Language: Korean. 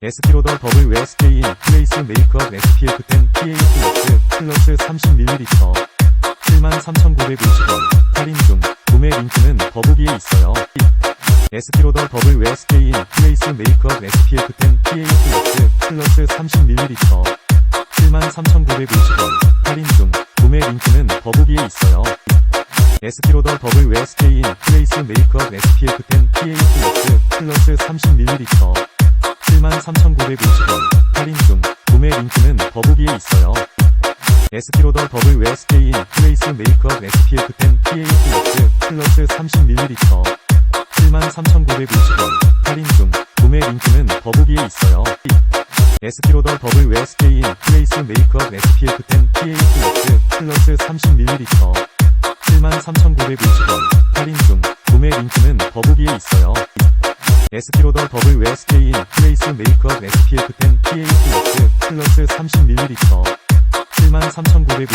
에스티로더 더블 웨스테인 플레이스 메이크업 SPF 10 PA+, 플러스 30ml 73,950원 할인 중 구매 링크는 더보기에 있어요. 에스티로더 더블 웨스테인 플레이스 메이크업 SPF 10 PA+, 플러스 30ml 73,950원 할인 중 구매 링크는 더보기에 있어요. 에스티로더 더블 웨스테인 플레이스 메이크업 SPF 10 PA+, 플러스 30ml 73,950원. 할인 중. 구매 링크는 더보기에 있어요. 에스티로더 더블 웨스테인 플레이스 메이크업 SPF 10 PA+, 플러스 30ml 73,950원. 할인 중. 구매 링크는 더보기에 있어요. 에스티로더 더블 웨스테인 플레이스 메이크업 SPF 10 PA+, 플러스 30ml 73,950원. 할인 중. 구매 링크는 더보기에 있어요. 에스티로더 더블 웨스테인 플레이스 메이크업 SPF 10 PA+, 플러스 30ml 73,950원